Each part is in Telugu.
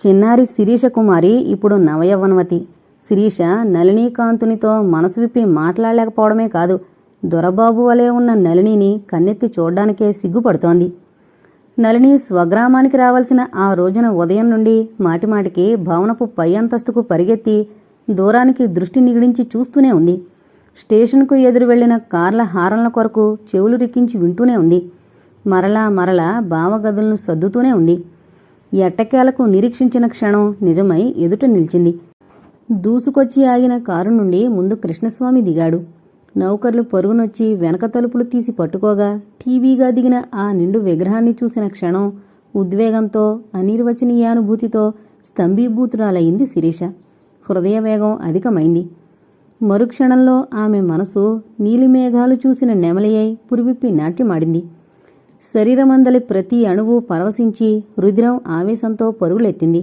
చిన్నారి శిరీష కుమారి ఇప్పుడు నవయవ్వనవతి శిరీష నళినీకాంతునితో మనసు విప్పి మాట్లాడలేకపోవడమే కాదు దొరబాబు వలె ఉన్న నళినిని కన్నెత్తి చూడ్డానికే సిగ్గుపడుతోంది. నళిని స్వగ్రామానికి రావాల్సిన ఆ రోజున ఉదయం నుండి మాటిమాటికి భవనపు పై అంతస్తుకు పరిగెత్తి దూరానికి దృష్టి నిగిడించి చూస్తూనే ఉంది. స్టేషన్కు ఎదురు వెళ్ళిన కార్ల హారన్ల కొరకు చెవులు రిక్కించి వింటూనే ఉంది. మరలా మరలా బావగదులను సర్దుతూనే ఉంది. ఎట్టకేలకు నిరీక్షించిన క్షణం నిజమై ఎదుట నిలిచింది. దూసుకొచ్చి ఆగిన కారు నుండి ముందు కృష్ణస్వామి దిగాడు. నౌకర్లు పరుగునొచ్చి వెనక తలుపులు తీసి పట్టుకోగా టీవీగా దిగిన ఆ నిండు విగ్రహాన్ని చూసిన క్షణం ఉద్వేగంతో అనిర్వచనీయానుభూతితో స్తంభీభూతురాలయ్యింది శిరీష. హృదయ వేగం అధికమైంది. మరుక్షణంలో ఆమె మనసు నీలిమేఘాలు చూసిన నెమలియై పురివిప్పి నాట్యమాడింది. శరీరమందలి ప్రతి అణువు పరవశించి రుధిరం ఆవేశంతో పరుగులెత్తింది.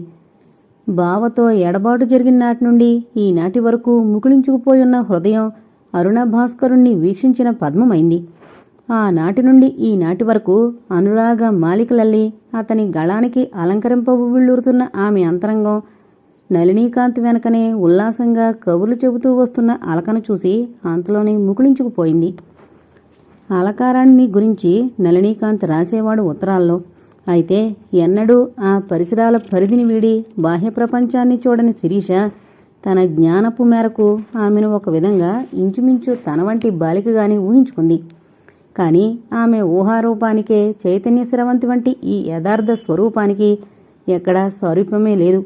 బావతో ఎడబాటు జరిగిన నాటి నుండి ఈనాటి వరకు ముకుళించుకుపోయున్న హృదయం అరుణ భాస్కరుణ్ణి వీక్షించిన పద్మమైంది. ఆనాటి నుండి ఈనాటి వరకు అనురాగ మాలికలల్లి అతని గళానికి అలంకరింపబుళ్ళూరుతున్న ఆమె అంతరంగం నళినీకాంత్ వెనకనే ఉల్లాసంగా కబుర్లు చెబుతూ వస్తున్న అలకను చూసి అంతలోనే ముకుళించుకుపోయింది. అలకారాన్ని గురించి నళినీకాంత్ రాసేవాడు ఉత్తరాల్లో. అయితే ఎన్నడూ ఆ పరిసరాల పరిధిని వీడి బాహ్య ప్రపంచాన్ని చూడని శిరీష తన జ్ఞానపు మేరకు ఆమెను ఒక విధంగా ఇంచుమించు తన వంటి బాలికగాని ఊహించుకుంది. కానీ ఆమె ఊహారూపానికే చైతన్య స్రవంతి వంటి ఈ యథార్థ స్వరూపానికి ఎక్కడా స్వరూపమే లేదు.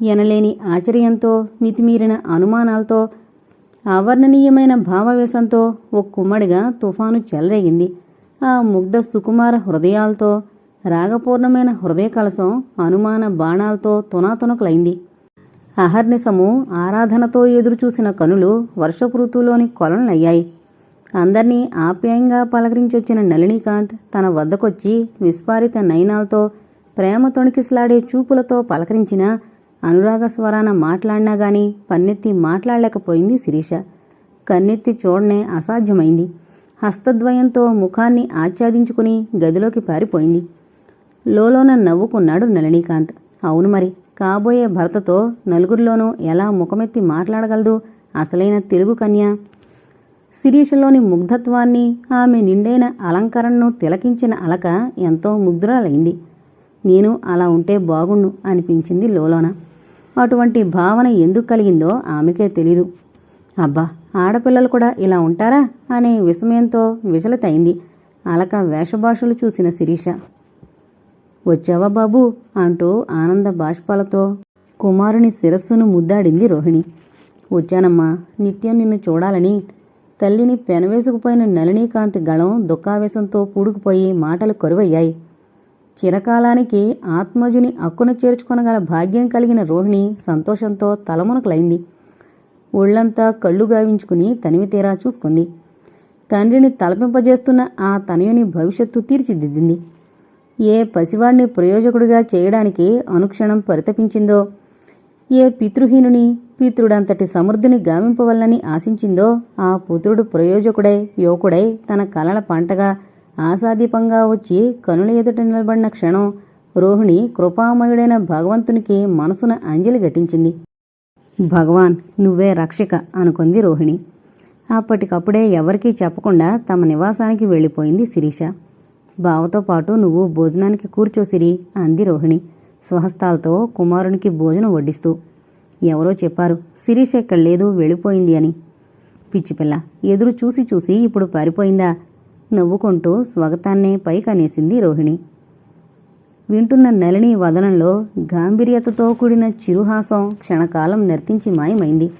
ఎనలేని ఆశ్చర్యంతో మితిమీరిన అనుమానాలతో అవర్ణనీయమైన భావవేశంతో ఓ కుమ్మడిగా తుఫాను చెలరేగింది. ఆ ముగ్ధ సుకుమార హృదయాలతో రాగపూర్ణమైన హృదయ కలసం అనుమాన బాణాలతో తునాతునకులైంది. అహర్నిశము ఆరాధనతో ఎదురుచూసిన కనులు వర్షపు ఋతువులోని కొలనులయ్యాయి. అందర్నీ ఆప్యాయంగా పలకరించొచ్చిన నళినీకాంత్ తన వద్దకొచ్చి విస్పారిత నయనాలతో ప్రేమ తొణికిసలాడే చూపులతో పలకరించిన అనురాగ స్వరాన మాట్లాడినా గాని పన్నెత్తి మాట్లాడలేకపోయింది శిరీష. కన్నెత్తి చూడనే అసాధ్యమైంది. హస్తద్వయంతో ముఖాన్ని ఆచ్ఛాదించుకుని గదిలోకి పారిపోయింది. లోలోన నవ్వుకున్నాడు నళినీకాంత్. అవును మరి కాబోయే భర్తతో నలుగురిలోనూ ఎలా ముఖమెత్తి మాట్లాడగలదు? అసలైన తెలుగు కన్య. శిరీషలోని ముగ్ధత్వాన్ని ఆమె నిండైన అలంకరణను తిలకించిన అలక ఎంతో ముగ్ధురాలైంది. నేను అలా ఉంటే బాగుండు అనిపించింది లోలోన. అటువంటి భావన ఎందుకు కలిగిందో ఆమెకే తెలీదు. అబ్బా ఆడపిల్లలు కూడా ఇలా ఉంటారా అనే విస్మయంతో విచలితైంది అలక వేషభాషలు చూసిన శిరీష. వచ్చావా బాబూ అంటూ ఆనంద బాష్పాలతో కుమారుని శిరస్సును ముద్దాడింది రోహిణి. వచ్చానమ్మా నిత్యం నిన్ను చూడాలని. తల్లిని పెనవేసుకుపోయిన నళినీకాంతి గళం దుఃఖావేశంతో పూడుకుపోయి మాటలు కరువయ్యాయి. చిరకాలానికి ఆత్మజుని అక్కును చేర్చుకొనగల భాగ్యం కలిగిన రోహిణి సంతోషంతో తలమునకలైంది ఒళ్ళంతా కళ్ళు గావించుకుని తనివి తీరా చూసుకుంది. తండ్రిని తలపింపజేస్తున్న ఆ తనయుని భవిష్యత్తు తీర్చిదిద్దింది. ఏ పసివాణ్ణి ప్రయోజకుడిగా చేయడానికి అనుక్షణం పరితపించిందో ఏ పితృహీనుని పితృడంతటి సమృద్ధిని గావింపవల్లని ఆశించిందో ఆ పుత్రుడు ప్రయోజకుడై యువకుడై తన కలల పంటగా ఆశాదీపంగా వచ్చి కనుల ఎదుట నిలబడిన క్షణం రోహిణి కృపామయుడైన భగవంతునికి మనసున అంజలి ఘటించింది. భగవాన్ నువ్వే రక్షక అనుకుంది రోహిణి. అప్పటికప్పుడే ఎవరికీ చెప్పకుండా తమ నివాసానికి వెళ్ళిపోయింది శిరీష. బావతో పాటు నువ్వు భోజనానికి కూర్చోసిరి అంది రోహిణి. స్వహస్తాలతో కుమారునికి భోజనం వడ్డిస్తూ. ఎవరో చెప్పారు శిరీష ఇక్కడ లేదు వెళ్ళిపోయింది అని. పిచ్చిపిల్ల ఎదురు చూసి చూసి ఇప్పుడు పారిపోయిందా? నవ్వుకుంటూ స్వాగతాన్నే పైకనేసింది రోహిణి. వింటున్న నలిని వదనంలో గాంభీర్యతతో కూడిన చిరుహాసం క్షణకాలం నర్తించి మాయమైంది.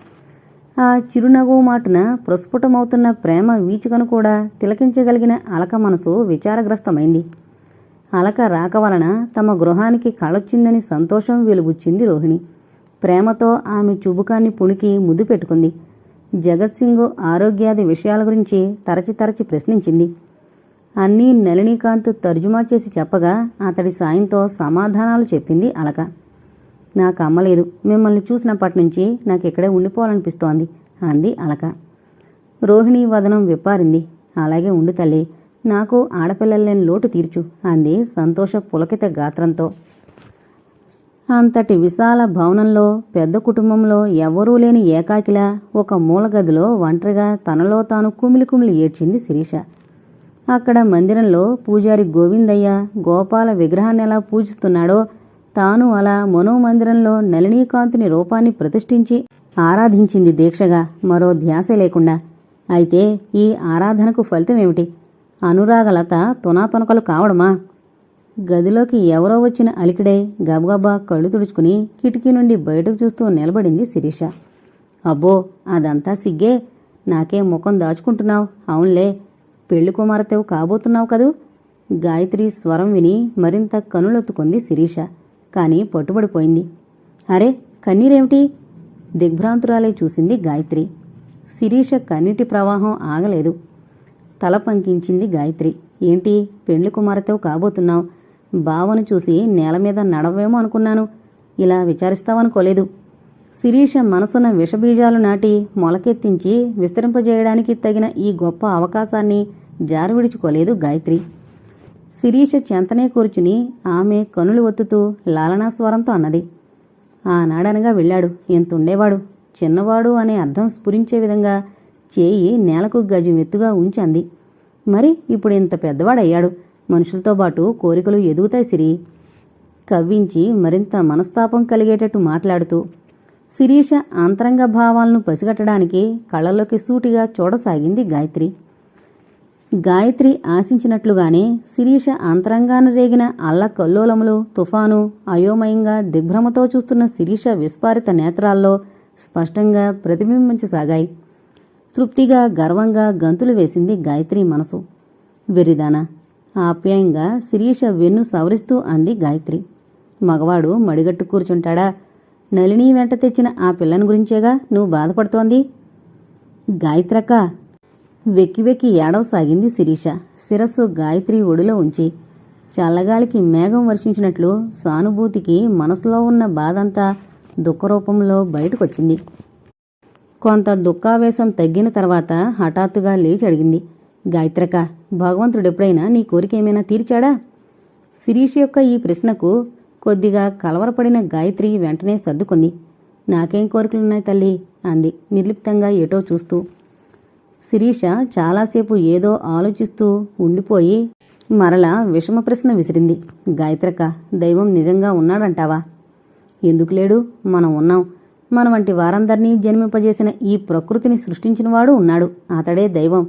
ఆ చిరునవ్వు మాటున ప్రస్ఫుటమవుతున్న ప్రేమ వీచుకను కూడా తిలకించగలిగిన అలక మనసు విచారగ్రస్తమైంది. అలక రాక వలన తమ గృహానికి కళొచ్చిందని సంతోషం వెలుగుచ్చింది రోహిణి. ప్రేమతో ఆమె చుబుకాన్ని పుణికి ముద్దు పెట్టుకుంది. జగత్సింగు ఆరోగ్యాది విషయాల గురించి తరచి తరచి ప్రశ్నించింది. అన్నీ నళినీకాంత్ తర్జుమా చేసి చెప్పగా అతడి సాయంతో సమాధానాలు చెప్పింది అలక. నాకు అమ్మలేదు. మిమ్మల్ని చూసినప్పటి నుంచి నాకు ఇక్కడే ఉండిపోవాలనిపిస్తోంది అంది అలక. రోహిణి వదనం విప్పారింది. అలాగే ఉండు తల్లి నాకు ఆడపిల్లలేని లోటు తీర్చు అంది సంతోష పులకిత గాత్రంతో. అంతటి విశాల భవనంలో పెద్ద కుటుంబంలో ఎవరూ లేని ఏకాకిలా ఒక మూలగదిలో ఒంటరిగా తనలో తాను కుమిలి కుమిలి ఏడ్చింది శిరీష. అక్కడ మందిరంలో పూజారి గోవిందయ్య గోపాల విగ్రహాన్ని ఎలా పూజిస్తున్నాడో తాను అలా మనోమందిరంలో నళినీకాంతుని రూపాన్ని ప్రతిష్ఠించి ఆరాధించింది దీక్షగా మరో ధ్యాస లేకుండా. అయితే ఈ ఆరాధనకు ఫలితం ఏమిటి అనురాగలత తునాతునకలు కావడమా? గదిలోకి ఎవరో వచ్చిన అలికిడే గబగబా కళ్ళు తుడుచుకుని కిటికీ నుండి బయటకు చూస్తూ నిలబడింది శిరీష. అబ్బో అదంతా సిగ్గే. నాకే ముఖం దాచుకుంటున్నావు. అవునులే. పెళ్ళి కుమార్తెవు కాబోతున్నావు కదూ? గాయత్రి స్వరం విని మరింత కనులొత్తుకుంది శిరీష. కానీ పట్టుబడిపోయింది. అరే కన్నీరేమిటి? దిగ్భ్రాంతురాలై చూసింది గాయత్రి. శిరీష కన్నీటి ప్రవాహం ఆగలేదు. తల పంకించింది గాయత్రి. ఏంటి? పెండ్లి కుమారతో కాబోతున్నావు. బావను చూసి నేల మీద నడవేమో అనుకున్నాను. ఇలా విచారిస్తావనుకోలేదు. శిరీష మనసున విషబీజాలు నాటి మొలకెత్తించి విస్తరింపజేయడానికి తగిన ఈ గొప్ప అవకాశాన్ని జారువిడుచుకోలేదు గాయత్రి. శిరీష చెంతనే కూర్చుని ఆమె కనులు ఒత్తుతూ లాలనా స్వరంతో అన్నది. ఆనాడనగా వెళ్ళాడు. ఎంతుండేవాడు? చిన్నవాడు అనే అర్థం స్ఫురించే విధంగా చేయి నేలకు గజం ఎత్తుగా ఉంచంది. మరి ఇప్పుడు ఇంత పెద్దవాడయ్యాడు. మనుషులతో పాటు కోరికలు ఎదుగుతాయి సిరి. కవ్వించి మరింత మనస్తాపం కలిగేటట్టు మాట్లాడుతూ శిరీష అంతరంగ భావాలను పసిగట్టడానికి కళ్ళలోకి సూటిగా చూడసాగింది గాయత్రి. గాయత్రి ఆశించినట్లుగానే శిరీష అంతరంగాన రేగిన అల్ల కల్లోలములు తుఫాను అయోమయంగా దిగ్భ్రమతో చూస్తున్న శిరీష విస్ఫారిత నేత్రాల్లో స్పష్టంగా ప్రతిబింబించసాగాయి. తృప్తిగా గర్వంగా గంతులు వేసింది గాయత్రి మనసు. వెరిదానా? ఆప్యాయంగా శిరీష వెన్ను సవరిస్తూ అంది గాయత్రి. మగవాడు మడిగట్టు కూర్చుంటాడా? నలిని వెంట తెచ్చిన ఆ పిల్లని గురించేగా నువ్వు బాధపడుతోంది? గాయత్రక్క! వెక్కి వెక్కి ఏడవసాగింది శిరీష. శిరస్సు గాయత్రి ఒడిలో ఉంచి చల్లగాలికి మేఘం వర్షించినట్లు సానుభూతికి మనసులో ఉన్న బాధంతా దుఃఖరూపంలో బయటకొచ్చింది. కొంత దుఃఖావేశం తగ్గిన తర్వాత హఠాత్తుగా లేచి అడిగింది. గాయత్రక భగవంతుడెప్పుడైనా నీ కోరిక ఏమైనా తీర్చాడా? శిరీష్ యొక్క ఈ ప్రశ్నకు కొద్దిగా కలవరపడిన గాయత్రి వెంటనే సర్దుకుంది. నాకేం కోరికలున్నాయి తల్లి? అంది నిర్లిప్తంగా ఏటో చూస్తూ. శిరీష చాలాసేపు ఏదో ఆలోచిస్తూ ఉండిపోయి మరలా విషమ ప్రశ్న విసిరింది. గాయత్రక దైవం నిజంగా ఉన్నాడంటావా? ఎందుకు లేడు? మనం ఉన్నాం. మన వంటి వారందరినీ జన్మింపజేసిన ఈ ప్రకృతిని సృష్టించినవాడు ఉన్నాడు. అతడే దైవం.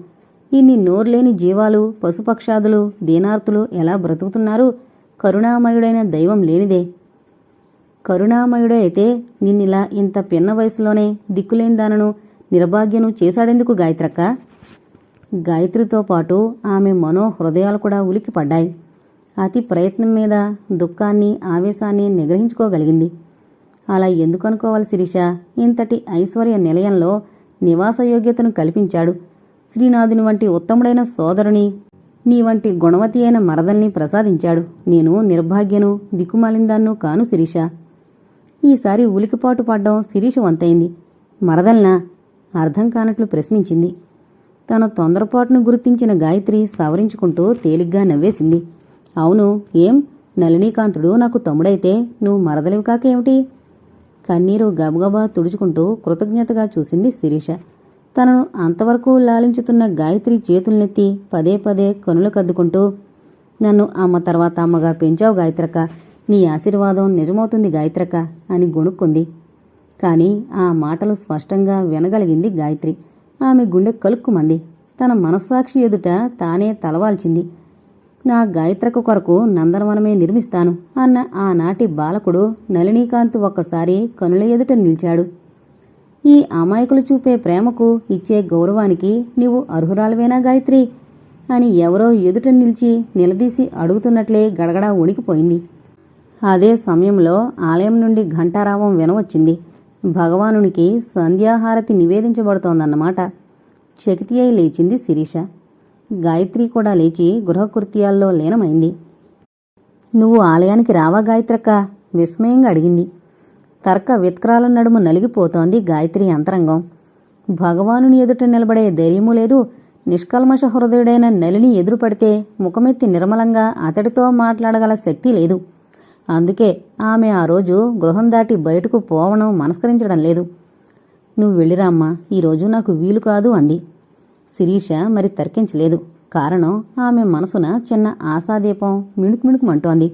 ఇన్ని నోర్లేని జీవాలు పశుపక్షాదులు దీనార్తులు ఎలా బ్రతుకుతున్నారు? కరుణామయుడైన దైవం లేనిదే. కరుణామయుడైతే నిన్నిలా ఇంత పిన్న వయసులోనే దిక్కులేని దానను నిర్భాగ్యను చేశాడెందుకు గాయత్రక్క? గాయత్రితో పాటు ఆమె మనోహృదయాలు కూడా ఉలిక్కిపడ్డాయి. అతి ప్రయత్నం మీద దుఃఖాన్ని ఆవేశాన్ని నిగ్రహించుకోగలిగింది. అలా ఎందుకనుకోవాలి శిరీష? ఇంతటి ఐశ్వర్య నిలయంలో నివాస యోగ్యతను కల్పించాడు. శ్రీనాథుని వంటి ఉత్తముడైన సోదరుని నీ వంటి గుణవతి అయిన మరదల్ని ప్రసాదించాడు. నేను నిర్భాగ్యను దిక్కుమాలిందాన్ను కాను శిరీష. ఈసారి ఉలికిపాటు పడ్డం శిరీష వంతైంది. మరదల్నా? అర్థం కానట్లు ప్రశ్నించింది. తన తొందరపాటును గుర్తించిన గాయత్రి సవరించుకుంటూ తేలిగ్గా నవ్వేసింది. అవును ఏం? నళినీకాంతుడు నాకు తమ్ముడైతే నువ్వు మరదలివి కాకేమిటి కన్నీరు గబగబా తుడుచుకుంటూ కృతజ్ఞతగా చూసింది శిరీష. తనను అంతవరకు లాలించుతున్న గాయత్రి చేతులనెత్తి పదే పదే కనులు కద్దుకుంటూ నన్ను అమ్మ తర్వాత అమ్మగా పెంచావు గాయత్రక్క. నీ ఆశీర్వాదం నిజమవుతుంది గాయత్రక్క అని గొణుక్కుంది. కానీ ఆ మాటలు స్పష్టంగా వినగలిగింది గాయత్రి. ఆమె గుండె కలుక్కుమంది. తన మనస్సాక్షి ఎదుట తానే తలవాల్చింది. నా గాయత్రక కొరకు నందనవనమే నిర్మిస్తాను అన్న ఆనాటి బాలకుడు నళినీకాంత్ ఒక్కసారి కనుల ఎదుట నిలిచాడు. ఈ అమాయకులు చూపే ప్రేమకు ఇచ్చే గౌరవానికి నీవు అర్హురాలవేనా గాయత్రి? అని ఎవరో ఎదుట నిలిచి నిలదీసి అడుగుతున్నట్లే గడగడా ఉణికిపోయింది అదే సమయంలో ఆలయం నుండి ఘంటారావం వినవచ్చింది. భగవానునికి సంధ్యాహారతి నివేదించబడుతోందన్నమాట. చకితి అయి లేచింది శిరీష. గాయత్రి కూడా లేచి గృహకృత్యాల్లో లీనమైంది. నువ్వు ఆలయానికి రావా గాయత్రక్క? విస్మయంగా అడిగింది. తర్క విత్క్రాల నడుము నలిగిపోతోంది గాయత్రి అంతరంగం. భగవానుని ఎదుట నిలబడే ధైర్యము లేదు. నిష్కల్మష హృదయుడైన నలిని ఎదురుపడితే ముఖమెత్తి నిర్మలంగా అతడితో మాట్లాడగల శక్తి లేదు. అందుకే ఆమె ఆ రోజు గృహం దాటి బయటకు పోవడం మనస్కరించడం లేదు. నువ్వు వెళ్ళిరామ్మా ఈరోజు నాకు వీలు కాదు అంది. శిరీష మరి తర్కించలేదు. కారణం ఆమె మనసున చిన్న ఆశాదీపం మిణుకు మిణుకుమంటోంది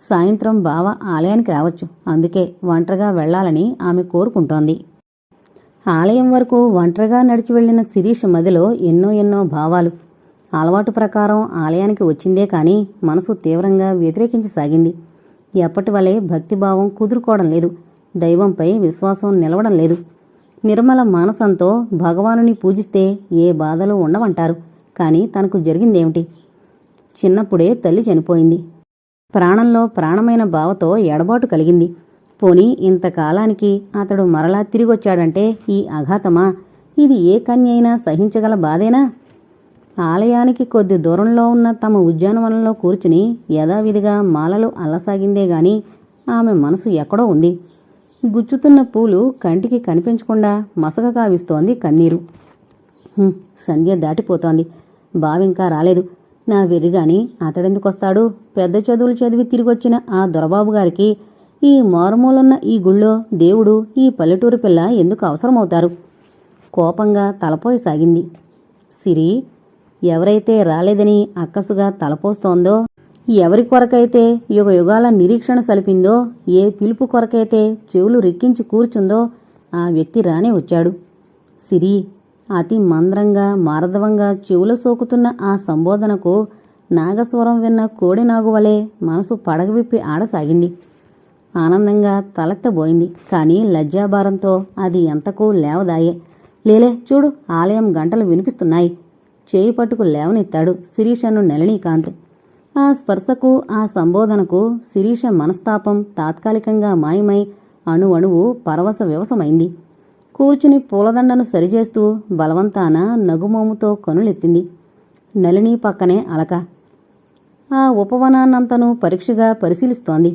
సాయంత్రం బావ ఆలయానికి రావచ్చు. అందుకే ఒంటరిగా వెళ్ళాలని ఆమె కోరుకుంటోంది. ఆలయం వరకు ఒంటరిగా నడిచి వెళ్ళిన శిరీష్ మదిలో ఎన్నో ఎన్నో భావాలు. అలవాటు ప్రకారం ఆలయానికి వచ్చిందే కాని మనసు తీవ్రంగా వ్యతిరేకించసాగింది ఎప్పటి వలె భక్తిభావం కుదురుకోవడం లేదు. దైవంపై విశ్వాసం నిలవడం లేదు. నిర్మల మానసంతో భగవానుని పూజిస్తే ఏ బాధలు ఉండవంటారు. కానీ తనకు జరిగిందేమిటి? చిన్నప్పుడే తల్లి చనిపోయింది. ప్రాణంలో ప్రాణమైన బావతో ఎడబాటు కలిగింది. పోని ఇంతకాలానికి అతడు మరలా తిరిగొచ్చాడంటే ఈ అఘాతమా? ఇది ఏ కన్య అయినా సహించగల బాధేనా? ఆలయానికి కొద్ది దూరంలో ఉన్న తమ ఉద్యానవనంలో కూర్చుని యథావిధిగా మాలలు అల్లసాగిందే గాని ఆమె మనసు ఎక్కడో ఉంది. గుచ్చుతున్న పూలు కంటికి కనిపించకుండా మసక కావిస్తోంది కన్నీరు. సంధ్య దాటిపోతోంది. బావింకా రాలేదు. నా వెర్రిగాని అతడెందుకొస్తాడు? పెద్ద చదువులు చదివి తిరిగొచ్చిన ఆ దొరబాబు గారికి ఈ మారుమూలున్న ఈ గుళ్ళో దేవుడు ఈ పల్లెటూరు పిల్ల ఎందుకు అవసరమవుతారు? కోపంగా తలపోయి సాగింది. సిరి ఎవరైతే రాలేదని అక్కసుగా తలపోస్తోందో ఎవరి కొరకైతే యుగ యుగాల నిరీక్షణ సలిపిందో ఏ పిలుపు కొరకైతే చెవులు రిక్కించి కూర్చుందో ఆ వ్యక్తి రానే వచ్చాడు. సిరి అతి మంద్రంగా మారదవంగా చెవులు సోకుతున్న ఆ సంబోధనకు నాగస్వరం విన్న కోడి నాగువలే మనసు పడగవిప్పి ఆడసాగింది ఆనందంగా తలెత్తబోయింది. కానీ లజ్జాభారంతో అది ఎంతకు లేవదాయే. లేలే చూడు ఆలయం గంటలు వినిపిస్తున్నాయి. చేయి పట్టుకు లేవనెత్తాడు శిరీషను నెలనీకాంత్. ఆ స్పర్శకు ఆ సంబోధనకు శిరీష మనస్తాపం తాత్కాలికంగా మాయమై అణువణువు పరవశ వ్యవసమైంది కూర్చుని పూలదండను సరిచేస్తూ బలవంతాన నగుమోముతో కనులెత్తింది. నలిని పక్కనే అలక. ఆ ఉపవనాన్నంతను పరీక్షగా పరిశీలిస్తోంది.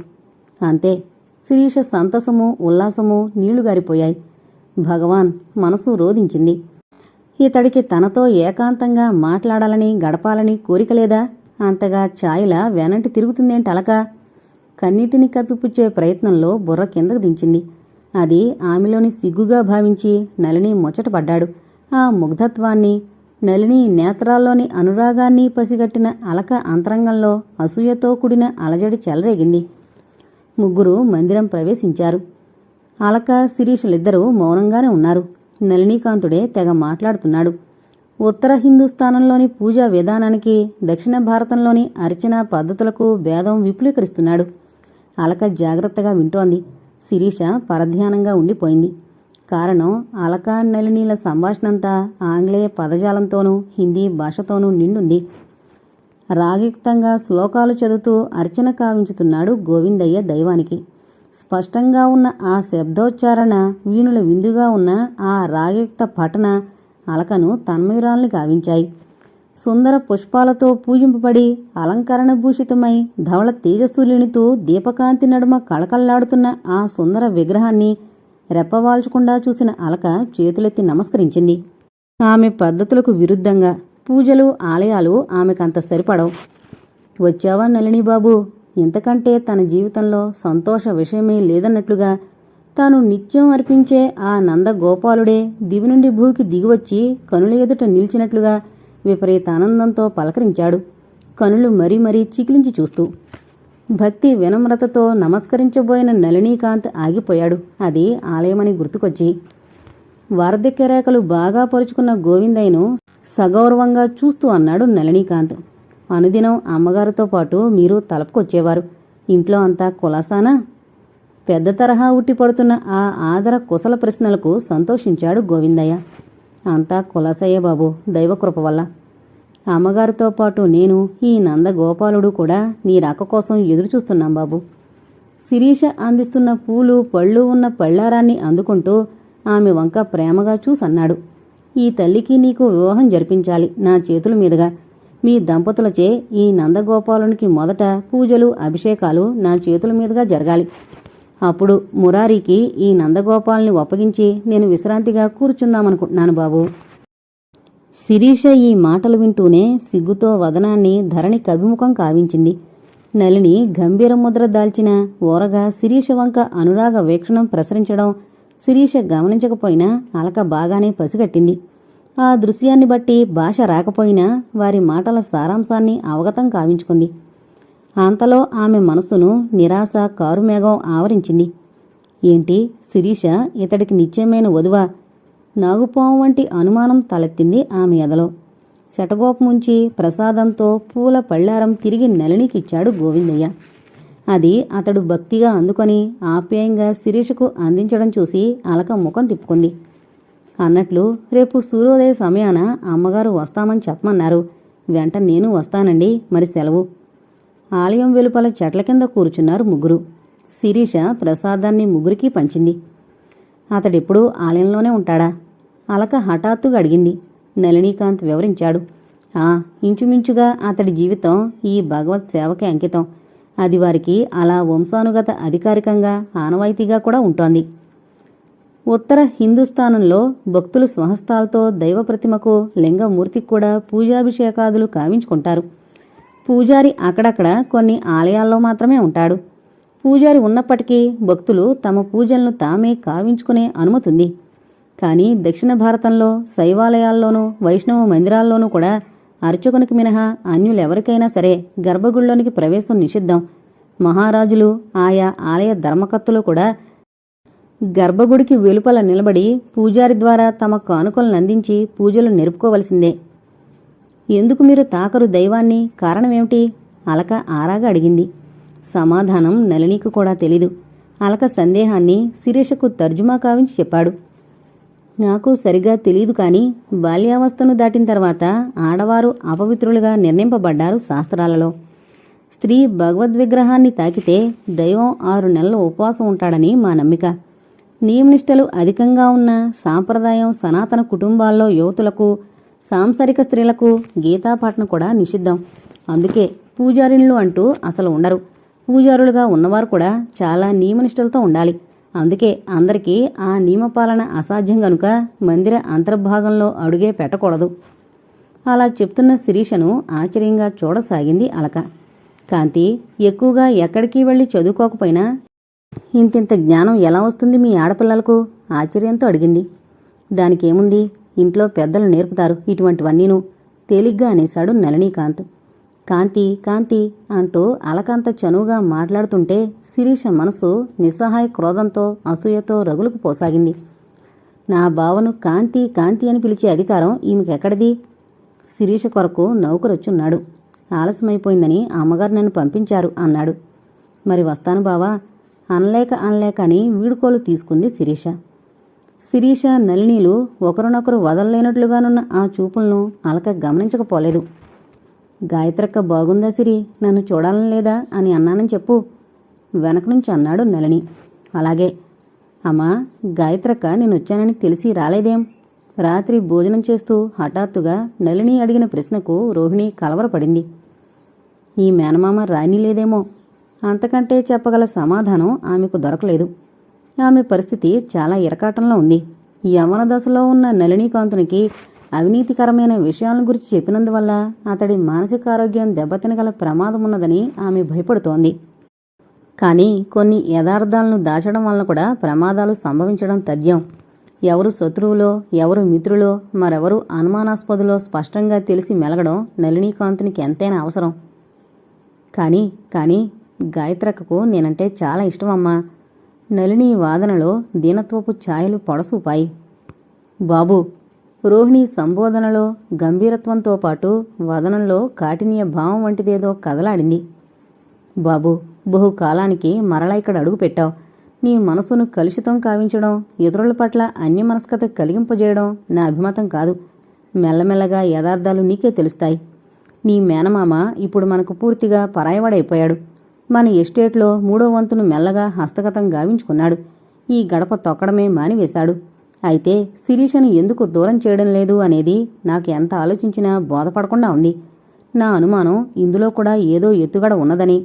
అంతే శిరీష సంతసము ఉల్లాసము నీళ్ళు గారిపోయాయి భగవాన్ మనసు రోధించింది. ఇతడికి తనతో ఏకాంతంగా మాట్లాడాలని గడపాలని కోరిక లేదా? అంతగా ఛాయల వెనంటి తిరుగుతుందేంటి అలక? కన్నీటిని కప్పిపుచ్చే ప్రయత్నంలో బుర్ర కిందకు దించింది. అది ఆమెలోని సిగ్గుగా భావించి నలిని ముచ్చటపడ్డాడు ఆ ముగ్ధత్వాన్ని నలిని నేత్రాల్లోని అనురాగాన్ని పసిగట్టిన అలక అంతరంగంలో అసూయతో కూడిన అలజడి చెలరేగింది. ముగ్గురు మందిరం ప్రవేశించారు. అలక శిరీషులిద్దరూ మౌనంగానే ఉన్నారు. నళినీకాంతుడే తెగ మాట్లాడుతున్నాడు. ఉత్తర హిందుస్థానంలోని పూజా విధానానికి దక్షిణ భారతంలోని అర్చన పద్ధతులకు భేదం విపులీకరిస్తున్నాడు. అలక జాగ్రత్తగా వింటోంది. శిరీష పరధ్యానంగా ఉండిపోయింది. కారణం అలక నళినీల సంభాషణంతా ఆంగ్లేయ పదజాలంతోనూ హిందీ భాషతోనూ నిండుంది. రాగయుక్తంగా శ్లోకాలు చదువుతూ అర్చన కావించుతున్నాడు గోవిందయ్య దైవానికి. స్పష్టంగా ఉన్న ఆ శబ్దోచ్చారణ వీణుల విందుగా ఉన్న ఆ రాగయుక్త పఠన అలకను తన్మయురాల్ని గావించాయి. సుందర పుష్పాలతో పూజింపబడి అలంకరణ భూషితమై ధవళ తేజస్సులిణితూ దీపకాంతి నడుమ కళకళ్ళాడుతున్న ఆ సుందర విగ్రహాన్ని రెప్పవాల్చకుండా చూసిన అలక చేతులెత్తి నమస్కరించింది. ఆమె పద్ధతులకు విరుద్ధంగా పూజలు ఆలయాలు ఆమెకంత సరిపడవు. వచ్చావా నళిని బాబు ఇంతకంటే తన జీవితంలో సంతోష విషయమే లేదన్నట్లుగా తాను నిత్యం అర్పించే ఆ నందగోపాలుడే దివి నుండి భూకి దిగివచ్చి కనుల ఎదుట నిలిచినట్లుగా విపరీత ఆనందంతో పలకరించాడు. కనులు మరీ మరీ చికిలించి చూస్తూ భక్తి వినమ్రతతో నమస్కరించబోయిన నళినీకాంత్ ఆగిపోయాడు. అది ఆలయమని గుర్తుకొచ్చి వార్ధక్యరేఖలు బాగా పరుచుకున్న గోవిందయ్యను సగౌరవంగా చూస్తూ అన్నాడు నళినీకాంత్. అనుదినం అమ్మగారితో పాటు మీరు తలపుకొచ్చేవారు. ఇంట్లో అంతా కులాసానా? పెద్ద తరహా ఉట్టి పడుతున్న ఆ ఆదర కుశల ప్రశ్నలకు సంతోషించాడు గోవిందయ్య. అంతా కులాసయ్యే బాబు దైవకృప వల్ల. అమ్మగారితో పాటు నేను ఈ నందగోపాలుడు కూడా నీ రాక కోసం ఎదురు చూస్తున్నాం బాబు. శిరీష అందిస్తున్న పూలు పళ్ళు ఉన్న పళ్ళారాన్ని అందుకుంటూ ఆమె వంక ప్రేమగా చూసన్నాడు. ఈ తల్లికి నీకు వివాహం జరిపించాలి నా చేతుల మీదుగా. మీ దంపతులచే ఈ నందగోపాలునికి మొదట పూజలు అభిషేకాలు నా చేతుల మీదుగా జరగాలి. అప్పుడు మురారికి ఈ నందగోపాల్ని ఒప్పగించి నేను విశ్రాంతిగా కూర్చుందామనుకుంటున్నాను బాబు. శిరీష ఈ మాటలు వింటూనే సిగ్గుతో వదనాన్ని ధరణి కభిముఖం కావించింది. నలిని గంభీర ముద్ర దాల్చిన ఓరగా శిరీష వంక అనురాగ వీక్షణం ప్రసరించడం శిరీష గమనించకపోయినా అలక బాగానే పసిగట్టింది. ఆ దృశ్యాన్ని బట్టి భాష రాకపోయినా వారి మాటల సారాంశాన్ని అవగతం కావించుకుంది. అంతలో ఆమె మనసును నిరాశ కారుమేఘం ఆవరించింది. ఏంటి శిరీష ఇతడికి నిత్యమైన వధువా? నాగుపాము వంటి అనుమానం తలెత్తింది ఆమె ఎదలో. శటగోపముంచి ప్రసాదంతో పూల పళ్ళారం తిరిగి నలినికిచ్చాడు గోవిందయ్య. అది అతడు భక్తిగా అందుకొని ఆప్యాయంగా శిరీషకు అందించడం చూసి అలక ముఖం తిప్పుకుంది. అన్నట్లు రేపు సూర్యోదయ సమయాన అమ్మగారు వస్తామని చెప్పమన్నారు. వెంట నేను వస్తానండి మరి సెలవు. ఆలయం వెలుపల చెట్ల కింద కూర్చున్నారు ముగ్గురు. శిరీష ప్రసాదాన్ని ముగ్గురికి పంచింది. అతడెప్పుడూ ఆలయంలోనే ఉంటాడా? అలక హఠాత్తుగా అడిగింది. నళినీకాంత్ వివరించాడు. ఆ ఇంచుమించుగా అతడి జీవితం ఈ భగవత్ సేవకే అంకితం. అది వారికి అలా వంశానుగత అధికారికంగా ఆనవాయితీగా కూడా ఉంటోంది. ఉత్తర హిందుస్థానంలో భక్తులు స్వహస్తాలతో దైవ ప్రతిమకు లింగమూర్తికి కూడా పూజాభిషేకాదులు కావించుకుంటారు. పూజారి అక్కడక్కడ కొన్ని ఆలయాల్లో మాత్రమే ఉంటాడు. పూజారి ఉన్నప్పటికీ భక్తులు తమ పూజలను తామే కావించుకునే అనుమతుంది. కానీ దక్షిణ భారతంలో శైవాలయాల్లోనూ వైష్ణవ మందిరాల్లోనూ కూడా అర్చకునికి మినహా అన్యులెవరికైనా సరే గర్భగుడిలోనికి ప్రవేశం నిషిద్ధం. మహారాజులు ఆయా ఆలయ ధర్మకర్తలు కూడా గర్భగుడికి వెలుపల నిలబడి పూజారి ద్వారా తమ కానుకలను అందించి పూజలు నెరుపుకోవలసిందే. ఎందుకు మీరు తాకరు దైవాన్ని? కారణమేమిటి? అలక ఆరాగా అడిగింది. సమాధానం నళినికి కూడా తెలీదు. అలక సందేహాన్ని శిరీషకు తర్జుమా కావించి చెప్పాడు. నాకు సరిగా తెలియదు కానీ బాల్యావస్థను దాటిన తర్వాత ఆడవారు అపవిత్రులుగా నిర్ణయింపబడ్డారు శాస్త్రాలలో. స్త్రీ భగవద్విగ్రహాన్ని తాకితే దైవం ఆరు నెలలు ఉపవాసం ఉంటాడని మా నమ్మిక. నియమనిష్టలు అధికంగా ఉన్న సాంప్రదాయం సనాతన కుటుంబాల్లో యువతులకు సాంసారిక స్త్రీలకు గీతాపాఠన కూడా నిషిద్ధం. అందుకే పూజారిణులు అంటూ అసలు ఉండరు. పూజారులుగా ఉన్నవారు కూడా చాలా నియమనిష్టలతో ఉండాలి. అందుకే అందరికీ ఆ నియమపాలన అసాధ్యం గనుక మందిర అంతర్భాగంలో అడుగే పెట్టకూడదు. అలా చెప్తున్న శిరీషను ఆశ్చర్యంగా చూడసాగింది అలక. కాంతి ఎక్కువగా ఎక్కడికి వెళ్ళి చదువుకోకపోయినా ఇంతింత జ్ఞానం ఎలా వస్తుంది మీ ఆడపిల్లలకు? ఆశ్చర్యంతో అడిగింది. దానికేముంది? ఇంట్లో పెద్దలు నేర్పుతారు ఇటువంటివన్నీను. తేలిగ్గా అనేశాడు నళినీకాంత్. కాంతి కాంతి అంటూ అలకాంత చనువుగా మాట్లాడుతుంటే శిరీష మనసు నిస్సహాయ క్రోధంతో అసూయతో రగులుకు పోసాగింది. నా బావను కాంతి కాంతి అని పిలిచే అధికారం ఈమెకెక్కడిది? శిరీష కొరకు నౌకరొచ్చున్నాడు. ఆలస్యమైపోయిందని అమ్మగారు నన్ను పంపించారు అన్నాడు. మరి వస్తాను బావా? అనలేక అనలేక అని వీడుకోలు తీసుకుంది శిరీష. శిరీష నళినీలు ఒకరినొకరు వదలలేనట్లుగానున్న ఆ చూపులను అలక గమనించకపోలేదు. గాయత్రక్క బాగుందా సిరి? నన్ను చూడాలని లేదా? అని అన్నానని చెప్పు. వెనక నుంచి అన్నాడు నళిని. అలాగే అమ్మా గాయత్రక్క నేను వచ్చానని తెలిసి రాలేదేం? రాత్రి భోజనం చేస్తూ హఠాత్తుగా నళిని అడిగిన ప్రశ్నకు రోహిణి కలవరపడింది. ఈ మేనమామ రానిలేదేమో అంతకంటే చెప్పగల సమాధానం ఆమెకు దొరకలేదు. ఆమె పరిస్థితి చాలా ఇరకాటంలో ఉంది. యవన దశలో ఉన్న నళినీకాంతునికి అవినీతికరమైన విషయాలను గురించి చెప్పినందువల్ల అతడి మానసిక ఆరోగ్యం దెబ్బతినగల ప్రమాదం ఉన్నదని ఆమె భయపడుతోంది. కానీ కొన్ని యథార్థాలను దాచడం వలన కూడా ప్రమాదాలు సంభవించడం తథ్యం. ఎవరు శత్రువులో ఎవరు మిత్రులో మరెవరు అనుమానాస్పదులో స్పష్టంగా తెలిసి మెలగడం నళినీకాంతునికి ఎంతైనా అవసరం. కానీ కానీ గాయత్రక్కకు నేనంటే చాలా ఇష్టమమ్మా నళిని వాదనలో దీనత్వపు ఛాయలు పొడసూపాయి. బాబు రోహిణి సంబోధనలో గంభీరత్వంతో పాటు వదనంలో కాఠిన్య భావం వంటిదేదో కదలాడింది. బాబు బహుకాలానికి మరలా ఇక్కడ అడుగు పెట్టావు. నీ మనసును కలుషితం కావించడం ఇతరుల పట్ల అన్యమనస్కత కలిగింపజేయడం నా అభిమతం కాదు. మెల్లమెల్లగా యథార్థాలు నీకే తెలుస్తాయి. నీ మేనమామ ఇప్పుడు మనకు పూర్తిగా పరాయవాడైపోయాడు. మన ఎస్టేట్లో మూడో వంతును మెల్లగా హస్తగతం గావించుకున్నాడు. ఈ గడప తొక్కడమే మానివేశాడు. అయితే శిరీషను ఎందుకు దూరం చేయడం లేదు అనేది నాకు ఎంత ఆలోచించినా బోధపడకుండా ఉంది. నా అనుమానం ఇందులో కూడా ఏదో ఎత్తుగడ ఉన్నదని.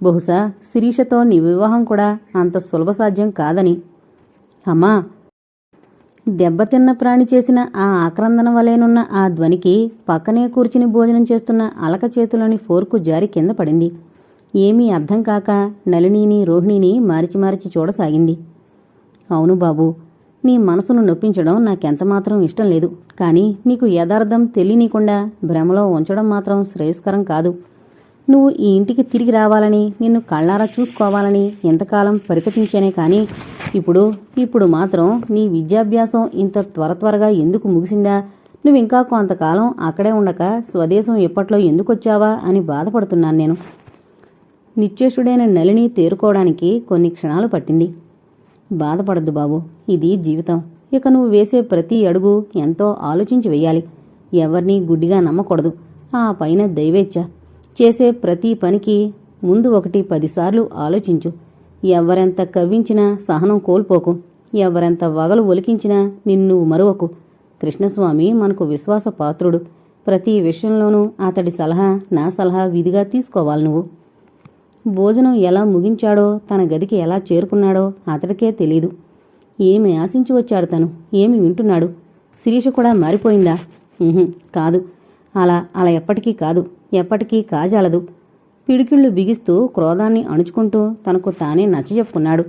బహుశా శిరీషతో నీ వివాహం కూడా అంత సులభసాధ్యం కాదని. అమ్మా! దెబ్బతిన్న ప్రాణి చేసిన ఆ ఆక్రందన వలెనున్న ఆ ధ్వనికి పక్కనే కూర్చుని భోజనం చేస్తున్న అలక చేతిలోని ఫోర్కు జారి కింద పడింది. ఏమీ అర్థం కాక నలినీని రోహిణిని మార్చి మార్చి చూడసాగింది. అవును బాబు నీ మనసును నొప్పించడం నాకెంతమాత్రం ఇష్టం లేదు. కానీ నీకు యథార్థం తెలియనీకుండా భ్రమలో ఉంచడం మాత్రం శ్రేయస్కరం కాదు. నువ్వు ఈ ఇంటికి తిరిగి రావాలని నిన్ను కళ్ళారా చూసుకోవాలని ఎంతకాలం పరితపించానే కానీ ఇప్పుడు ఇప్పుడు మాత్రం నీ విద్యాభ్యాసం ఇంత త్వర త్వరగా ఎందుకు ముగిసిందా? నువ్వు ఇంకా కొంతకాలం అక్కడే ఉండక స్వదేశం ఎప్పట్లో ఎందుకొచ్చావా అని బాధపడుతున్నాను నేను. నిత్యశుడైన నలిని తేరుకోవడానికి కొన్ని క్షణాలు పట్టింది. బాధపడద్దు బాబు ఇది జీవితం. ఇక నువ్వు వేసే ప్రతి అడుగు ఎంతో ఆలోచించి వెయ్యాలి. ఎవరిని గుడ్డిగా నమ్మకూడదు. ఆ పైన దైవేచ్ఛ. చేసే ప్రతి పనికి ముందు ఒకటి పదిసార్లు ఆలోచించు. ఎవరెంత కవ్వించినా సహనం కోల్పోకు. ఎవరెంత వగలు ఒలికించినా నిన్ను మరువకు. కృష్ణస్వామి మనకు విశ్వాస పాత్రుడు ప్రతి విషయంలోనూ అతడి సలహా నా సలహా విధిగా తీసుకోవాలి నువ్వు. భోజనం ఎలా ముగించాడో తన గదికి ఎలా చేరుకున్నాడో అతడికే తెలీదు. ఏమి ఆశించి వచ్చాడు తను? ఏమి వింటున్నాడు? శిరీష కూడా మారిపోయిందా? కాదు. అలా అలా ఎప్పటికీ కాదు. ఎప్పటికీ కాజాలదు. పిడికిళ్ళు బిగిస్తూ క్రోధాన్ని అణుచుకుంటూ తనకు తానే నచ్చజెప్పుకున్నాడు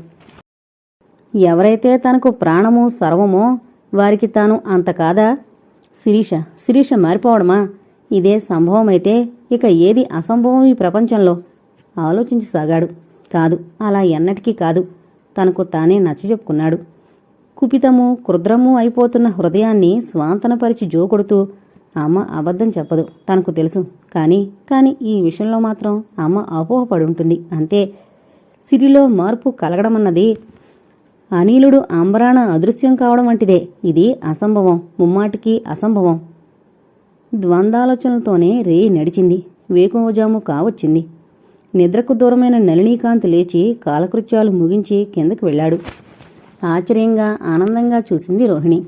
ఎవరైతే తనకు ప్రాణము సర్వమో వారికి తాను అంత కాదా? శిరీష శిరీష మారిపోవడమా? ఇదే సంభవమైతే ఇక ఏది అసంభవం ఈ ప్రపంచంలో? ఆలోచించసాగాడు. కాదు అలా ఎన్నటికీ కాదు. తనకు తానే నచ్చజెప్పుకున్నాడు కుపితము క్రుద్రము అయిపోతున్న హృదయాన్ని స్వాంతనపరిచి జోకొడుతూ అమ్మ అబద్ధం చెప్పదు తనకు తెలుసు. కానీ కానీ ఈ విషయంలో మాత్రం అమ్మ అపోహపడుంటుంది. అంతే. సిరిలో మార్పు కలగడమన్నది అనిలుడు అంబరాన అదృశ్యం కావడం వంటిదే. ఇది అసంభవం ముమ్మాటికి అసంభవం. ద్వందాలోచనలతోనే రే నడిచింది. వేకువజాము కావచ్చింది. నిద్రకు దూరమైన నళినీకాంత్ లేచి కాలకృత్యాలు ముగించి కిందకి వెళ్ళాడు. ఆశ్చర్యంగా ఆనందంగా చూసింది రోహిణి.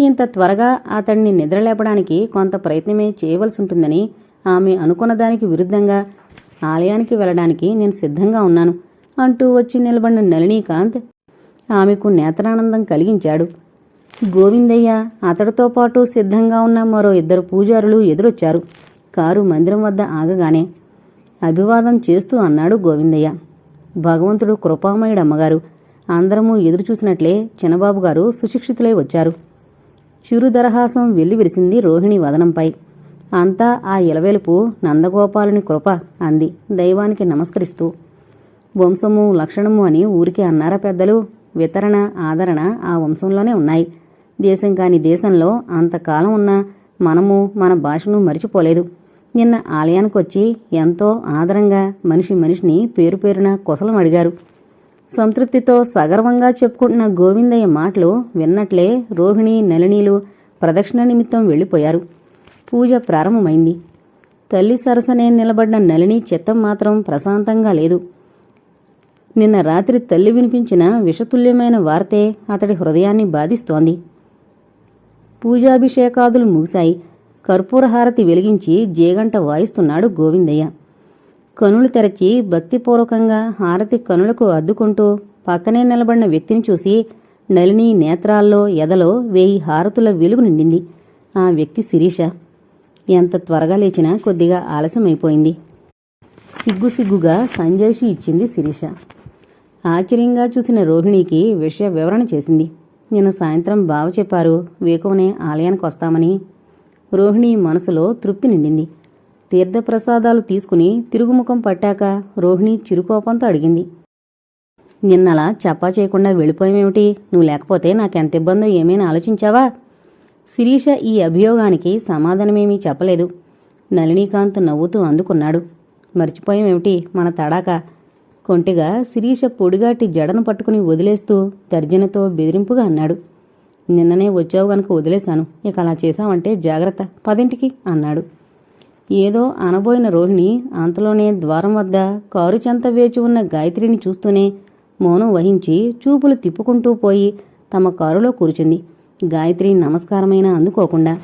ఇంత త్వరగా అతడిని నిద్రలేపడానికి కొంత ప్రయత్నమే చేయవలసి ఉంటుందని ఆమె అనుకున్న దానికి విరుద్ధంగా ఆలయానికి వెళ్ళడానికి నేను సిద్ధంగా ఉన్నాను అంటూ వచ్చి నిలబడిన నళినీకాంత్ ఆమెకు నేత్రానందం కలిగించాడు. గోవిందయ్య అతడితో పాటు సిద్ధంగా ఉన్న మరో ఇద్దరు పూజారులు ఎదురొచ్చారు. కారు మందిరం వద్ద ఆగగానే అభివాదం చేస్తూ అన్నాడు గోవిందయ్య. భగవంతుడు కృపామయుడమ్మగారు. అందరము ఎదురు చూసినట్లే చిన్నబాబు గారు సుశిక్షితులై వచ్చారు. చిరు దరహాసం వెల్లివిరిసింది రోహిణి వదనంపై. అంతా ఆ ఇలవెలుపు నందగోపాలుని కృప అంది. దైవానికి నమస్కరిస్తూ. వంశము లక్షణము అని ఊరికే అన్నారా పెద్దలు? వితరణ ఆదరణ ఆ వంశంలోనే ఉన్నాయి. దేశం కాని దేశంలో అంతకాలం ఉన్న మనము మన భాషను మరిచిపోలేదు. నిన్న ఆలయానికొచ్చి ఎంతో ఆదరంగా మనిషి మనిషిని పేరు పేరున కొసలం అడిగారు. సంతృప్తితో సగర్వంగా చెప్పుకుంటున్న గోవిందయ్య మాటలు విన్నట్లే రోహిణి నళినీలు ప్రదక్షిణ నిమిత్తం వెళ్ళిపోయారు. పూజ ప్రారంభమైంది. తల్లి సరసనే నిలబడిన నలిని చిత్తం మాత్రం ప్రశాంతంగా లేదు. నిన్న రాత్రి తల్లి వినిపించిన విషతుల్యమైన వార్తే అతడి హృదయాన్ని బాధిస్తోంది. పూజాభిషేకాదులు ముగిశాయి. కర్పూరహారతి వెలిగించి జేగంట వాయిస్తున్నాడు గోవిందయ్య. కనులు తెరచి భక్తిపూర్వకంగా హారతి కనులకు అద్దుకుంటూ పక్కనే నిలబడిన వ్యక్తిని చూసి నలిని నేత్రాల్లో ఎదలో వేయి హారతుల వెలుగు నిండింది. ఆ వ్యక్తి శిరీష. ఎంత త్వరగా లేచినా కొద్దిగా ఆలస్యమైపోయింది. సిగ్గు సిగ్గుగా సంజయ్షి ఇచ్చింది శిరీష. ఆశ్చర్యంగా చూసిన రోహిణికి విషయ వివరణ చేసింది. నిన్న సాయంత్రం బావ చెప్పారు వేకువనే ఆలయానికి వస్తామని రోహిణి మనసులో తృప్తి నిండింది. తీర్థప్రసాదాలు తీసుకుని తిరుగుముఖం పట్టాక రోహిణి చిరుకోపంతో అడిగింది. నిన్నలా చప్పా చేయకుండా వెళ్ళిపోయామేమిటి నువ్వు లేకపోతే నాకెంత ఇబ్బందో ఏమైనా ఆలోచించావా? శిరీష ఈ అభియోగానికి సమాధానమేమీ చెప్పలేదు. నళినీకాంత్ నవ్వుతూ అందుకున్నాడు. మర్చిపోయామేమిటి మన తడాక. కొంటిగా శిరీష పొడిగాటి జడను పట్టుకుని వదిలేస్తూ తర్జనతో బెదిరింపుగా అన్నాడు. నిన్ననే వచ్చావు గనుక వదిలేశాను. ఇక అలా చేశావంటే జాగ్రత్త. పదింటికి అన్నాడు. ఏదో అనబోయిన రోహిణి అంతలోనే ద్వారం వద్ద కారు చెంత వేచి ఉన్న గాయత్రిని చూస్తూనే మౌనం వహించి చూపులు తిప్పుకుంటూ పోయి తమ కారులో కూర్చుంది. గాయత్రి నమస్కారమైనా అందుకోకుండా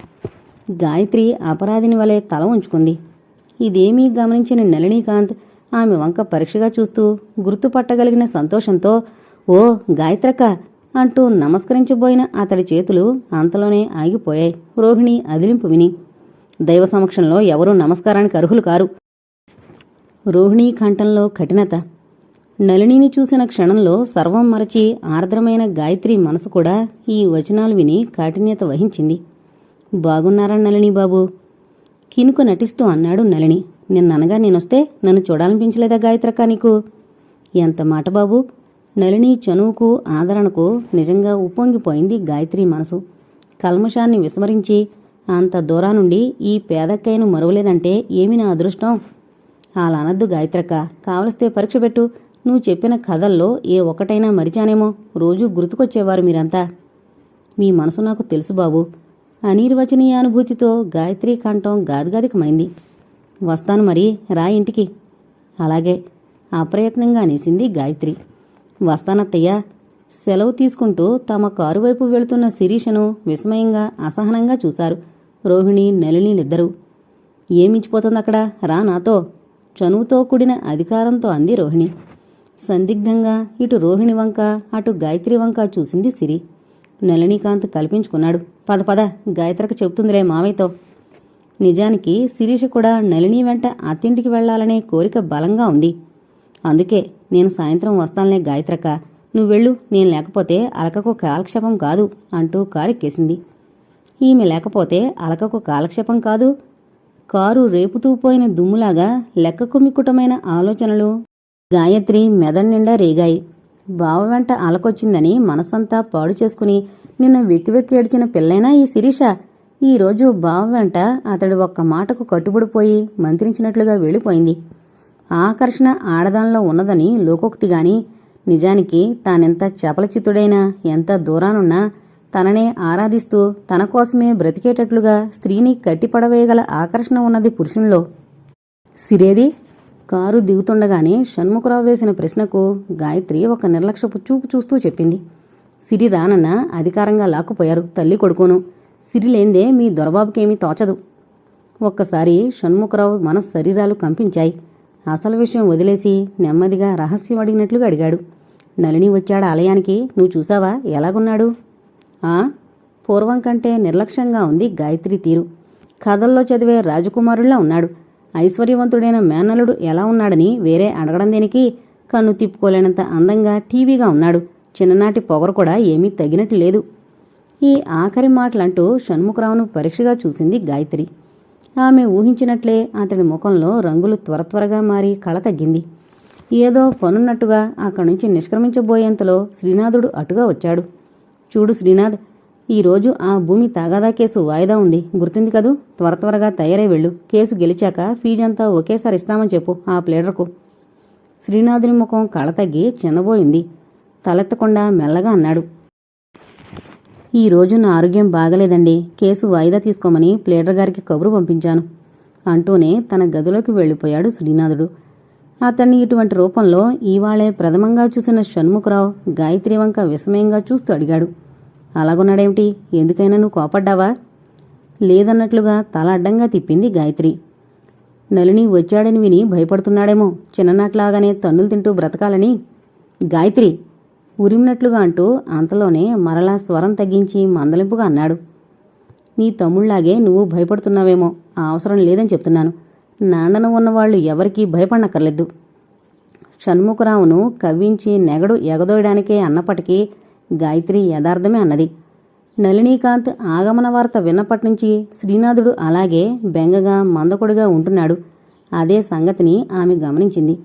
గాయత్రి అపరాధిని వలె తల ఉంచుకుంది ఇదేమీ గమనించిన నళినీకాంత్ ఆమె వంక పరీక్షగా చూస్తూ గుర్తుపట్టగలిగిన సంతోషంతో ఓ గాయత్రక్క అంటూ నమస్కరించబోయిన అతడి చేతులు అంతలోనే ఆగిపోయాయి. రోహిణి అదిలింపు విని దైవ సమక్షంలో ఎవరూ నమస్కారానికి అర్హులు కారు. రోహిణీ కంఠంలో కఠినత. నళినిని చూసిన క్షణంలో సర్వం మరచి ఆర్ద్రమైన గాయత్రి మనసు కూడా ఈ వచనాలు విని కాఠిన్యత వహించింది. బాగున్నారా నళిని బాబు? కినుకు నటిస్తూ అన్నాడు నళిని. నిన్ననగా నేనొస్తే నన్ను చూడాలనిపించలేదా గాయత్రక్క నీకు? ఎంత మాట బాబు? నలిని చనువుకు ఆదరణకు నిజంగా ఉప్పొంగిపోయింది గాయత్రి మనసు. కల్మషాన్ని విస్మరించి అంత దూరా నుండి ఈ పేదక్కయ్యను మరువలేదంటే ఏమి నా అదృష్టం? అలా అనద్దు గాయత్రక్క. కావలిస్తే పరీక్ష పెట్టు. నువ్వు చెప్పిన కథల్లో ఏ ఒక్కటైనా మరిచానేమో. రోజూ గుర్తుకొచ్చేవారు మీరంతా. మీ మనసు నాకు తెలుసు బాబు. అనిర్వచనీయ అనుభూతితో గాయత్రి కంఠం గాదిగాదికమైంది. వస్తాను మరి రా ఇంటికి. అలాగే అప్రయత్నంగా అనేసింది గాయత్రి. వస్తానత్తయ్యా. సెలవు తీసుకుంటూ తమ కారు వైపు వెళుతున్న శిరీషను విస్మయంగా అసహనంగా చూశారు. రోహిణి నలినీలిద్దరూ ఏమించిపోతుంది అక్కడ రా నాతో. చనువుతో కూడిన అధికారంతో అంది రోహిణి. సందిగ్ధంగా ఇటు రోహిణి వంక అటు గాయత్రి వంక చూసింది సిరి. నళినీకాంత్ కల్పించుకున్నాడు. పద పద గాయత్రకు చెబుతుందిలే మావయ్యతో నిజానికి శిరీష కూడా నళిని వెంట అత్తింటికి వెళ్ళాలనే కోరిక బలంగా ఉంది. అందుకే నేను సాయంత్రం వస్తానులే గాయత్రక్క. నువ్వు వెళ్ళు నేను లేకపోతే అలకకు కాలక్షేపం కాదు అంటూ కారెక్కేసింది ఈమె లేకపోతే అలకకు కాలక్షేపం కాదు. కారు రేపుతూ పోయిన దుమ్ములాగా లెక్కకుమికుటమైన ఆలోచనలు గాయత్రి మెదడు నిండా రేగాయి. బావ వెంట అలకొచ్చిందని మనసంతా పాడు చేసుకుని నిన్న వెక్కి వెక్కి ఏడ్చిన పిల్లైనా ఈ శిరీష? ఈరోజు బావ వెంట అతడు ఒక్క మాటకు కట్టుబడిపోయి మంత్రించినట్లుగా వెళ్ళిపోయింది. ఆకర్షణ ఆడదానిలో ఉన్నదని లోకోక్తి గాని నిజానికి తానెంత చపలచిత్తుడైనా ఎంత దూరానున్నా తననే ఆరాధిస్తూ తన కోసమే బ్రతికేటట్లుగా స్త్రీని కట్టిపడవేయగల ఆకర్షణ ఉన్నది పురుషునిలో సిరేది? కారు దిగుతుండగానే షణ్ముఖరావు వేసిన ప్రశ్నకు గాయత్రి ఒక నిర్లక్ష్యపు చూపు చూస్తూ చెప్పింది. సిరి రానన్న అధికారంగా లాక్కుపోయారు తల్లి కొడుకును. సిరి లేందే మీ దొరబాబుకేమీ తోచదు. ఒక్కసారి షణ్ముఖరావు మన శరీరాలు కంపించాయి. అసలు విషయం వదిలేసి నెమ్మదిగా రహస్యం అడిగినట్లుగా అడిగాడు. నలిని వచ్చాడు ఆలయానికి. నువ్వు చూసావా? ఎలాగున్నాడు? ఆ? పూర్వం కంటే నిర్లక్ష్యంగా ఉంది గాయత్రి తీరు. కథల్లో చదివే రాజకుమారుల్లా ఉన్నాడు. ఐశ్వర్యవంతుడైన మేనలుడు ఎలా ఉన్నాడని వేరే అడగడం దేనికి? కన్ను తిప్పుకోలేనంత అందంగా టీవీగా ఉన్నాడు. చిన్ననాటి పొగరు కూడా ఏమీ తగినట్టు లేదు. ఈ ఆఖరి మాటలంటూ షణ్ముఖరావును పరీక్షగా చూసింది గాయత్రి. ఆమె ఊహించినట్లే అతడి ముఖంలో రంగులు త్వర త్వరగా మారి కళ తగ్గింది. ఏదో పనున్నట్టుగా అక్కడి నుంచి నిష్క్రమించబోయేంతలో శ్రీనాథుడు అటుగా వచ్చాడు. చూడు శ్రీనాథ్ ఈరోజు ఆ భూమి తాగాదా కేసు వాయిదా ఉంది. గుర్తుంది కదూ? త్వర త్వరగా తయారై వెళ్ళు. కేసు గెలిచాక ఫీజంతా ఒకేసారి ఇస్తామని చెప్పు ఆ ప్లేడర్కు. శ్రీనాథుని ముఖం కళ తగ్గి చిన్నబోయింది. తలెత్తకుండా మెల్లగా అన్నాడు. ఈ రోజు నా ఆరోగ్యం బాగలేదండి. కేసు వాయిదా తీసుకోమని ప్లేడర్ గారికి కబురు పంపించాను. అంటూనే తన గదిలోకి వెళ్ళిపోయాడు శ్రీనాథుడు. అతన్ని ఇటువంటి రూపంలో ఈవాళే ప్రథమంగా చూసిన షణ్ముఖరావు గాయత్రి వంక విస్మయంగా చూస్తూ అడిగాడు. అలాగున్నాడేమిటి? ఎందుకైనా నువ్వు కోపడ్డావా? లేదన్నట్లుగా తల అడ్డంగా తిప్పింది గాయత్రి. నలిని వచ్చాడని విని భయపడుతున్నాడేమో. చిన్ననాట్లాగానే తన్నులు తింటూ బ్రతకాలని. గాయత్రి ఉరిమినట్లుగా అంటూ అంతలోనే మరలా స్వరం తగ్గించి మందలింపుగా అన్నాడు. నీ తమ్ముళ్ళాగే నువ్వు భయపడుతున్నావేమో ఆ అవసరం లేదని చెప్తున్నాను. నాండన ఉన్నవాళ్ళు ఎవరికీ భయపడనక్కర్లేదు. షణ్ముఖరావును కవ్వించి నెగడు ఎగదోయడానికే అన్నప్పటికీ గాయత్రి యథార్థమే అన్నది. నళినీకాంత్ ఆగమన వార్త విన్నప్పటినుంచి శ్రీనాథుడు అలాగే బెంగగా మందకొడుగా ఉంటున్నాడు. అదే సంగతిని ఆమె గమనించింది.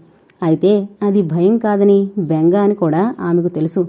అయితే అది భయం కాదని బెంగ అని కూడా ఆమెకు తెలుసు.